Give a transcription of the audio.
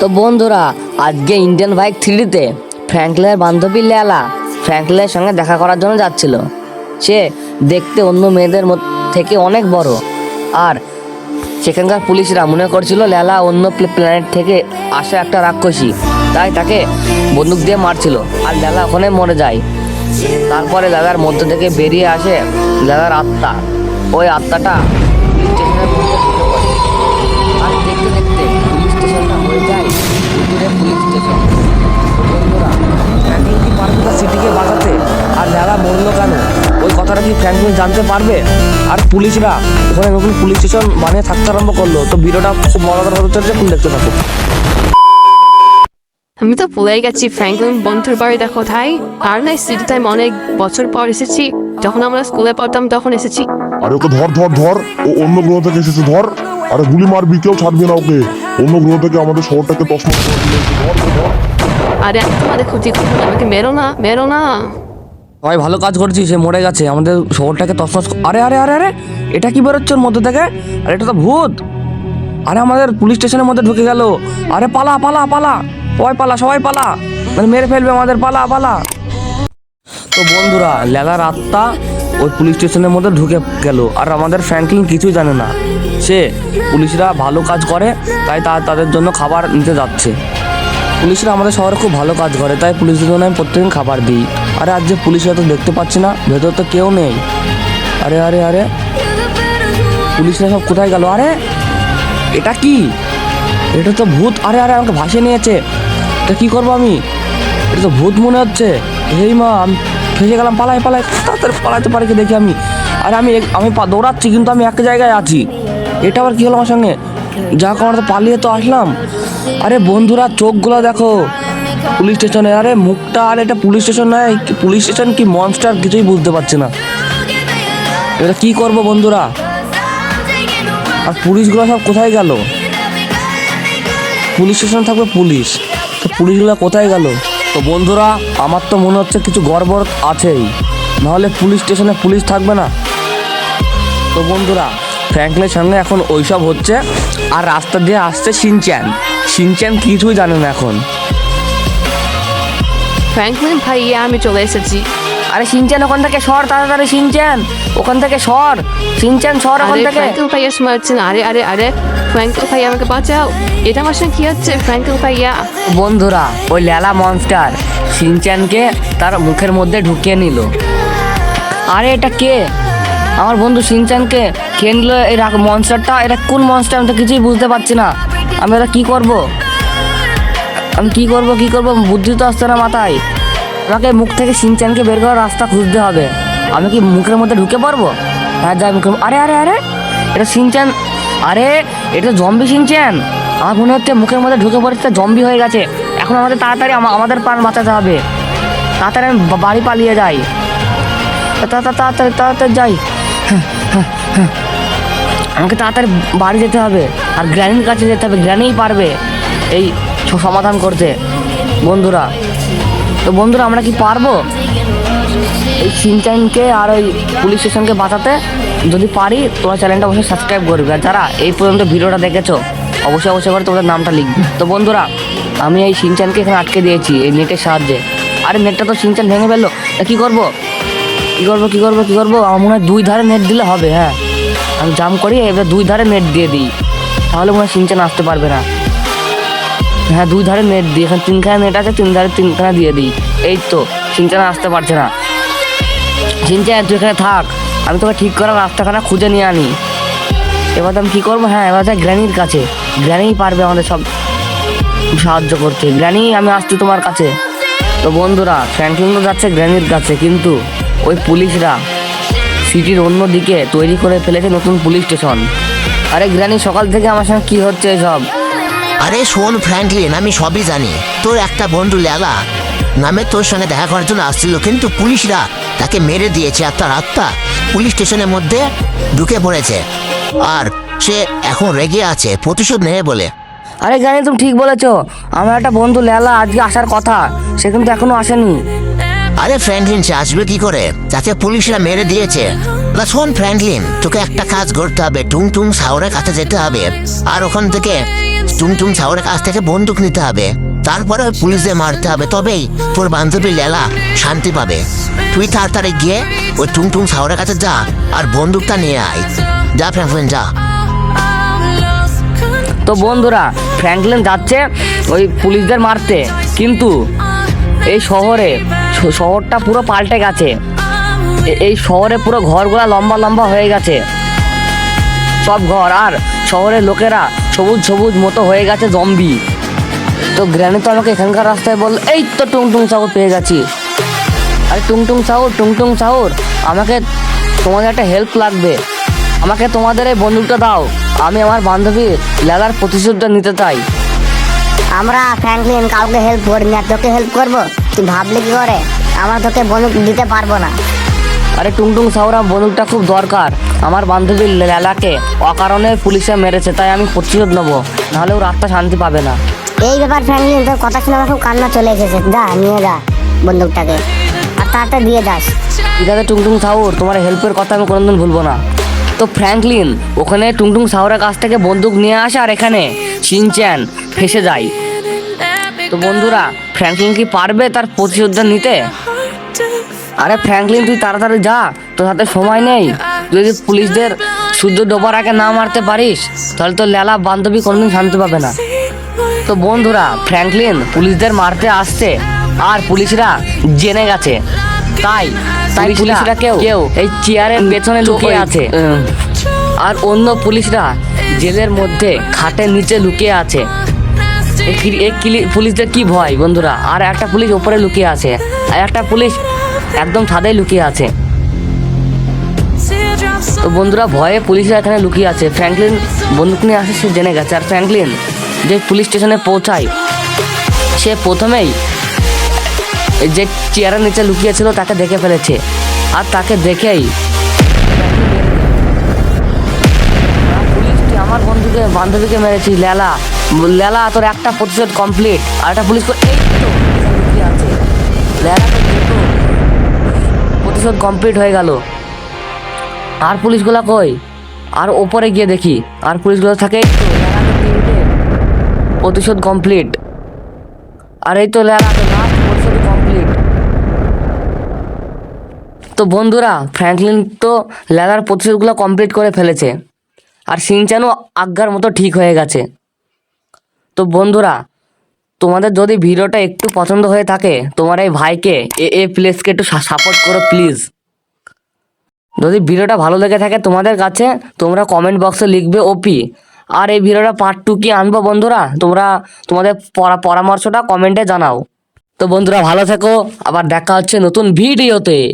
তো বন্ধুরা, আজকে ইন্ডিয়ান বাইক থ্রিডিতে ফ্র্যাঙ্কলের বান্ধবী লেলা ফ্র্যাঙ্কলের সঙ্গে দেখা করার জন্য যাচ্ছিল। সে দেখতে অন্য মেয়েদের থেকে অনেক বড়। আর সেখানকার পুলিশরা মনে করছিল লেলা অন্য প্ল্যানেট থেকে আসা একটা রাক্ষসী। তাই তাকে বন্দুক দিয়ে মারছিল। আর লেলা ওখানে মরে যায়। তারপরে লেলার মধ্য থেকে বেরিয়ে আসে লেলার আত্মা। ওই আত্মাটা স্টেশনের জানতে পারবে। আর পুলিশরা ওখানে নতুন পুলিশ স্টেশন বানিয়ে থাকতে আরম্ভ করল। তো ভিডিওটা খুব মজাদার হতে চলছে কোন দেখতে থাকুক আমি তো ভুলে গেছি ফ্র্যাঙ্কলিন বন্ধুর বাড়িটা কোথায় আর নাই সিটিতে আমি অনেক বছর পর এসেছি। যখন আমরা স্কুলে পড়তাম তখন এসেছি। আরে ওকে ধর ধর ধর। ও অন্য গ্রহ থেকে এসেছে ধর। আরে গুলি মারবি কেউ ছাড়বি না ওকে। অন্য গ্রহ থেকে আমাদের শহরটাকে তসমস করে দিয়ে এসেছে। ধর ধর। আরে তোমাদের ক্ষতি করব আমাকে মেরো না মেরো না। সবাই ভালো কাজ করছি সে মরে গেছে। আমাদের শহরটাকে ক- আরে আরে আরে আরে, এটা কি বেরোচ্ছে ওর মধ্যে থেকে? আরে, এটা তো ভূত। আরে, আমাদের পুলিশ স্টেশনের মধ্যে ঢুকে গেল। আরে, পালা পালা পালা। সবাই পালা সবাই পালা। মানে মেরে ফেলবে আমাদের, পালা পালা। তো বন্ধুরা, লেলার আত্মা ওই পুলিশ স্টেশনের মধ্যে ঢুকে গেল। আর আমাদের ফ্র্যাঙ্কলিন কিছুই জানে না। সে পুলিশরা ভালো কাজ করে, তাই তা, তাদের জন্য খাবার নিতে যাচ্ছে। পুলিশরা আমাদের শহরে খুব ভালো কাজ করে, তাই পুলিশের জন্য আমি প্রত্যেকদিন খাবার দিই। আরে আজ যে পুলিশরা তো দেখতে পাচ্ছি না, ভেতর তো কেউ নেই। আরে আরে আরে। পুলিশরা সব কোথায় গেল? আরে, এটা কি? এটা তো ভূত। আরে আরে, আমাকে ভাসিয়ে নিয়েছে। এটা কি করব আমি? এটা তো ভূত মনে হচ্ছে। এই মা, আমি ফেসে গেলাম। পালাই পালাই। তাড়াতাড়ি পালাতে পারি কি দেখি আমি। আরে, আমি আমি দৌড়াচ্ছি, কিন্তু আমি এক জায়গায় আছি। এটা আবার কী হলো আমার সঙ্গে? যা করার তো পালিয়ে তো আসলাম। আরে, বন্ধুরা, চোখগুলো দেখো। পুলিশ স্টেশনে আরে মুখটা, আর এটা পুলিশ স্টেশন নয় পুলিশ স্টেশন কি মনস্টার কিছুই বুঝতে পারছে না। এটা কি করব বন্ধুরা? আর পুলিশগুলো সব কোথায় গেল? পুলিশ স্টেশন থাকবে পুলিশ। তো পুলিশগুলো কোথায় গেল? তো বন্ধুরা, আমার তো মনে হচ্ছে কিছু গড়বড় আছেই। নাহলে পুলিশ স্টেশনে পুলিশ থাকবে না। তো বন্ধুরা ফ্র্যাঙ্কলের সঙ্গে এখন ওইসব হচ্ছে। আর রাস্তা দিয়ে আসছে সিনচ্যান। সিনচ্যান কিছুই জানে না এখন। ফ্র্যাঙ্কলিন ভাইয়া আমি চলে এসেছি। আরে সিনচ্যান ওখান থেকে সর তাড়াতাড়ি সিনচ্যান ওখান থেকে সর। সিনচ্যান সর ওখান আরে থেকে। ফ্র্যাঙ্কল ভাইয়া মারছে না। আরে আরে আরে ফ্র্যাঙ্কল ভাইয়া আমাকে বাঁচাও। এটা আমার সঙ্গে কি হচ্ছে ফ্র্যাঙ্কল ভাইয়া? বন্ধুরা ওই লেলা মনস্টার সিনচ্যানকে তার মুখের মধ্যে ঢুকিয়ে নিল। আরে এটা কে? আমার বন্ধু সিনচ্যানকে খেয়ে নিল। এই মনস্টারটা এটা কোন মনস্টার আমি তো কিছুই বুঝতে পারছি না। আমি এটা কি করব? আমি কি করব কি করব? বুদ্ধি তো আসছে না মাথায়। আমাকে মুখ থেকে সিনচ্যানকে বের করার রাস্তা খুঁজতে হবে। আমি কি মুখের মধ্যে ঢুকে পারব হ্যাঁ যাই মুখের আরে আরে আরে! এটা সিনচ্যান আরে, এটা জম্বি সিনচ্যান! আমার মনে হচ্ছে মুখের মধ্যে ঢুকে পড়েছে জম্বি হয়ে গেছে। এখন আমাদের তাড়াতাড়ি আমাদের প্রাণ বাঁচাতে হবে। তাড়াতাড়ি আমি বাড়ি পালিয়ে যাই। তাড়াতাড়ি তাড়াতাড়ি যাই। আমাকে তাড়াতাড়ি বাড়ি যেতে হবে। আর গ্র্যানির কাছে যেতে হবে, গ্র্যানিই পারবে। এই সমাধান করতে। বন্ধুরা, তো বন্ধুরা, আমরা কি পারব? এই সিনচাইনকে আর ওই পুলিশ স্টেশনকে বাঁচাতে? যদি পারি, তোমার চ্যানেলটা অবশ্যই সাবস্ক্রাইব করবে। আর যারা এই পর্যন্ত ভিডিওটা দেখেছ, অবশ্যই অবশ্যই করে তোমাদের নামটা লিখবে। তো বন্ধুরা, আমি এই সিনচানকে এখানে আটকে দিয়েছি, এই নেটের সাহায্যে। আরে, নেটটা তো সিনচান ভেঙে ফেলল। তা কী করব? কী করব কী করব কী করব? আমার মনে হয় দুই ধারে নেট দিলে হবে হ্যাঁ। আমি জাম করি এবার দুই ধারে নেট দিয়ে দিই। তাহলে মনে হয় সিনচান আসতে পারবে না। হ্যাঁ দুই ধারে নেট দিই এখানে তিনখানা নেট আছে, তিন ধারে তিনখানা দিয়ে দিই। এই তো, সিনচান আসতে পারছে না। সিনচান, তুই এখানে থাক, আমি তোকে ঠিক করার রাস্তাখানা খুঁজে নিয়ে আনি। এবার আমি কী করব? হ্যাঁ এবার যাই গ্র্যানির কাছে। গ্র্যানিই পারবে আমাদের সব সাহায্য করতে। গ্র্যানি, আমি আসছি তোমার কাছে। তো বন্ধুরা ফ্র্যাঙ্কলিন তো যাচ্ছে গ্র্যানির কাছে, কিন্তু ওই পুলিশরা সিটির অন্য দিকে তৈরি করে ফেলেছে নতুন পুলিশ স্টেশন। আরে গ্র্যানি, সকাল থেকে আমার সঙ্গে কী হচ্ছে সব আরে শোন ফ্র্যাঙ্কলিন আমি সবই জানি। তোর একটা বন্ধু লেলা নামে তোর সঙ্গে দেখা করার জন্য আসছিল কিন্তু পুলিশরা তাকে মেরে দিয়েছে আর তার আত্মা পুলিশ স্টেশনের মধ্যে ঢুকে পড়েছে। আর সে এখন রেগে আছে প্রতিশোধ নেবে বলে। আরে জানি তুমি ঠিক বলেছ আমার একটা বন্ধু লেলা আজকে আসার কথা সে কিন্তু এখনও আসেনি। আরে ফ্র্যাঙ্কলিন সে আসবে কি করে? যাতে পুলিশরা মেরে দিয়েছে। না শোন ফ্র্যাঙ্কলিন তোকে একটা কাজ করতে হবে টুং টুং সাউরের কাছে যেতে হবে। আর ওখান থেকে টুমটুম ছাওরের কাছ থেকে বন্দুক নিতে হবে। তারপরে ওই পুলিশদের মারতে হবে। তবেই তোর বান্ধবী লেলা শান্তি পাবে। তুই তাড়াতাড়ি গিয়ে ওই টুমটুম ছাওরের কাছে যা আর বন্দুকটা নিয়ে আয়। যা, ফ্র্যাঙ্কলিন, যা। তো বন্ধুরা, ফ্র্যাঙ্কলিন যাচ্ছে ওই পুলিশদের মারতে। কিন্তু এই শহরে, শহরটা পুরো পাল্টে গেছে। এই শহরে পুরো ঘরগুলা লম্বা লম্বা হয়ে গেছে। সব ঘর। আর শহরের লোকেরা সবুজ সবুজ মতো হয়ে গেছে জম্বি তো গ্র্যানি তো আমাকে এখানকার রাস্তায় বল, এই তো টুংটুং সাউর পেয়ে গেছি। আরে টুংটুং সাউর টুংটুং সাউর আমাকে তোমাদের একটা হেল্প লাগবে। আমাকে তোমাদের এই বন্দুকটা দাও। আমি আমার বান্ধবী লেলার প্রতিশোধটা নিতে চাই। আমরা ফ্র্যাঙ্কলিন, কাউকে হেল্প করি না তোকে হেল্প করব? তুই ভাবলি কি করে? আমরা তোকে বন্দুক দিতে পারব না। আরে টুংটুং সাউরা বন্দুকটা খুব দরকার। আমার বান্ধবী লেলাকে অকারণে পুলিশে মেরেছে তাই আমি প্রতিশোধ নেব। নাহলে ও রাতটা শান্তি পাবে না। এই ব্যাপার ফ্র্যাঙ্কলিন তোর কথা শুনে আমার খুব কান্না চলে এসেছে। যা নিয়ে যা বন্দুকটাকে। আর তাড়াতাড়ি দিয়ে যাস। ঠিক আছে টুংটুং সাউর তোমার হেল্পের কথা আমি কোনোদিন ভুলবো না। তো ফ্র্যাঙ্কলিন ওখানে টুংটুং সাউরের কাছ থেকে বন্দুক নিয়ে আসে আর এখানে সিনচ্যান ফেসে যায়। তো বন্ধুরা ফ্র্যাঙ্কলিন কি পারবে তার প্রতিশোধটা নিতে? আরে ফ্র্যাঙ্কলিন তুই তাড়াতাড়ি যা তোর হাতে সময় নেই। তুই যদি পুলিশদের সূর্য ডোবার আগে না মারতে পারিস তাহলে তো লেলা বান্ধবী কোনোদিন শান্তি পাবে না। তো বন্ধুরা ফ্র্যাঙ্কলিন পুলিশদের মারতে আসছে আর পুলিশরা জেনে গেছে। তাই তাই পুলিশরা কেউ কেউ এই চেয়ারের পেছনে লুকিয়ে আছে। আর অন্য পুলিশরা জেলের মধ্যে খাটের নিচে লুকিয়ে আছে। পুলিশদের কি ভয় বন্ধুরা? আর একটা পুলিশ ওপরে লুকিয়ে আছে। আর একটা পুলিশ একদম ছাদে লুকিয়ে আছে। তো বন্ধুরা ভয়ে পুলিশরা এখানে লুকিয়ে আছে। ফ্র্যাঙ্কলিন বন্দুক নিয়ে আসে, সে জেনে গেছে। আর ফ্র্যাঙ্কলিন যে পুলিশ স্টেশনে পৌঁছায়, সে প্রথমেই যে চেয়ারের নিচে লুকিয়ে ছিল তাকে দেখে ফেলেছে। আর তাকে দেখেই আমার বন্ধুকে, বান্ধবীকে মেরেছিস লেলা লেলা, তোর একটা প্রতিশোধ কমপ্লিট আর একটা পুলিশ এই তো লেলা তো প্রতিশোধ কমপ্লিট হয়ে গেল। আর পুলিশগুলা কই? আর ওপরে গিয়ে দেখি, আর পুলিশগুলো থাকে প্রতিশোধ কমপ্লিট আর এই তো কমপ্লিট তো বন্ধুরা ফ্র্যাঙ্কলিন তো লেলার প্রতিশোধগুলো কমপ্লিট করে ফেলেছে। আর সিনচানও আজ্ঞার মতো ঠিক হয়ে গেছে। তো বন্ধুরা তোমাদের যদি ভিডিওটা একটু পছন্দ হয়ে থাকে, তোমার এই ভাইকে, এ এ প্লেসকে একটু সাপোর্ট করো প্লিজ যদি ভিডিওটা ভালো লেগে থাকে তোমাদের কাছে, তোমরা কমেন্ট বক্সে লিখবে ওপি আর এই ভিডিওটা পার্ট টু কি আনব বন্ধুরা? তোমরা তোমাদের পরা- পরামর্শটা কমেন্টে জানাও। তো বন্ধুরা ভালো থেকো, আবার দেখা হচ্ছে নতুন ভিডিওতে।